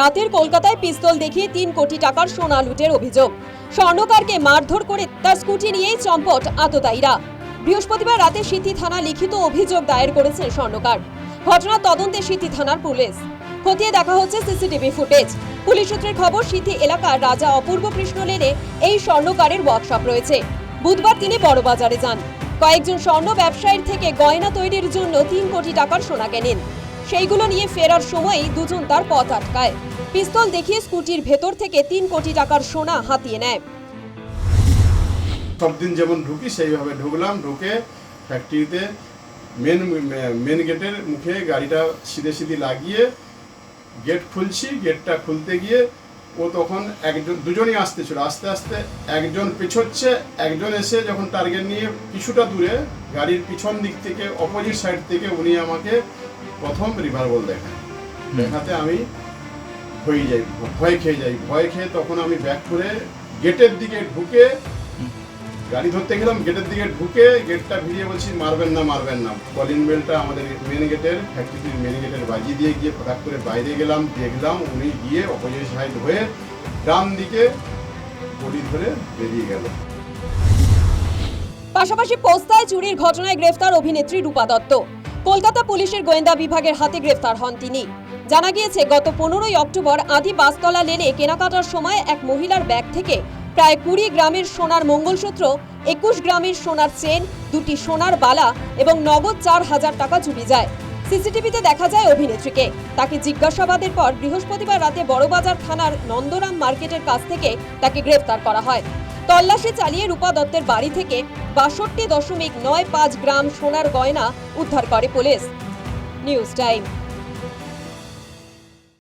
রাতের কলকাতায় পিস্তল দেখিয়ে তিন কোটি টাকার সোনা লুটের অভিযোগ। স্বর্ণকারকে মারধর করে তার স্কুটি নিয়েই চম্পট আততায়ীরা। বৃহস্পতিবার রাতে সিদ্ধি থানা লিখিত অভিযোগ দায়ের করেছেন স্বর্ণকার। ঘটনা তদন্তে সিদ্ধি থানার পুলিশ। খতিয়ে দেখা হচ্ছে সিসিটিভি ফুটেজ। পুলিশ সূত্রের খবর সিদ্ধি এলাকার রাজা অপূর্ব কৃষ্ণ লেনে এই স্বর্ণকারের ওয়ার্কশপ রয়েছে। বুধবার তিনি বড়বাজারে যান। কয়েকজন স্বর্ণ ব্যবসায়ীর থেকে গয়না তৈরির জন্য তিন কোটি টাকার সোনা কেনেন। সেইগুলো নিয়ে ফেরার সময়ই দুজন তার পথ আটকায়। পিস্তল দেখিয়ে স্কুটির ভেতর থেকে তিন কোটি টাকার সোনা হাতিয়ে নেয়। সবদিন যেমন ঢুকি, সেইভাবে ঢুকলাম, ঢুকে ফ্যাক্টরিতে মেন মেন গেটের মুখে গাড়িটা সিধে সিধে লাগিয়ে গেট খুলছি। গেটটা খুলতে গিয়ে ও তখন একজন দুজনই আসতেছিল আস্তে আস্তে একজন পেছোচ্ছে একজন এসে যখন টার্গেট নিয়ে কিছুটা দূরে গাড়ির পিছন দিক থেকে অপোজিট সাইড থেকে উনি আমাকে প্রথম রিভারবল দেখেন দেখাতে আমি হয়ে যাই ভয় খেয়ে যাই। ভয় খেয়ে তখন আমি ব্যাক করে গেটের দিকে ঢুকে গাড়ি ধরতে গেলাম, গেটের দিকে ঢুকে গেটটা ভিড়িয়ে বলছি, মারবেন না মারবেন না। কলিং বেলটা আমাদের মেন গেটের ফ্যাক্টরির মেন গেটের বাজিয়ে দিয়ে গিয়ে ফটাক করে বাইরে গেলাম, দেখলাম উনি গিয়ে অপোজিট সাইড হয়ে ডান দিকে গড়ি ধরে বেরিয়ে গেল। পাশাপাশি পোস্তায় চুরির ঘটনায় গ্রেফতার অভিনেত্রী রূপা দত্ত। কলকাতা পুলিশের গোয়েন্দা বিভাগের হাতে গ্রেফতার হন তিনি। জানা গিয়েছে, গত পনেরোই অক্টোবর আদি বাসতলা লেনে কেনাকাটার সময় এক মহিলার ব্যাগ থেকে প্রায় কুড়ি গ্রামের সোনার মঙ্গলসূত্র, একুশ গ্রামের সোনার চেন, দুটি সোনার বালা এবং নগদ চার হাজার টাকা চুরি যায়। সিসিটিভিতে দেখা যায় অভিনেত্রীকে। তাকে জিজ্ঞাসাবাদের পর বৃহস্পতিবার রাতে বড়বাজার থানার নন্দরাম মার্কেটের কাছ থেকে তাকে গ্রেফতার করা হয়। তল্লাশি চালিয়ে রূপা দত্তের বাড়ি থেকে বাষট্টি দশমিক নয় পাঁচ গ্রাম সোনার গয়না উদ্ধার করে পুলিশ। News time.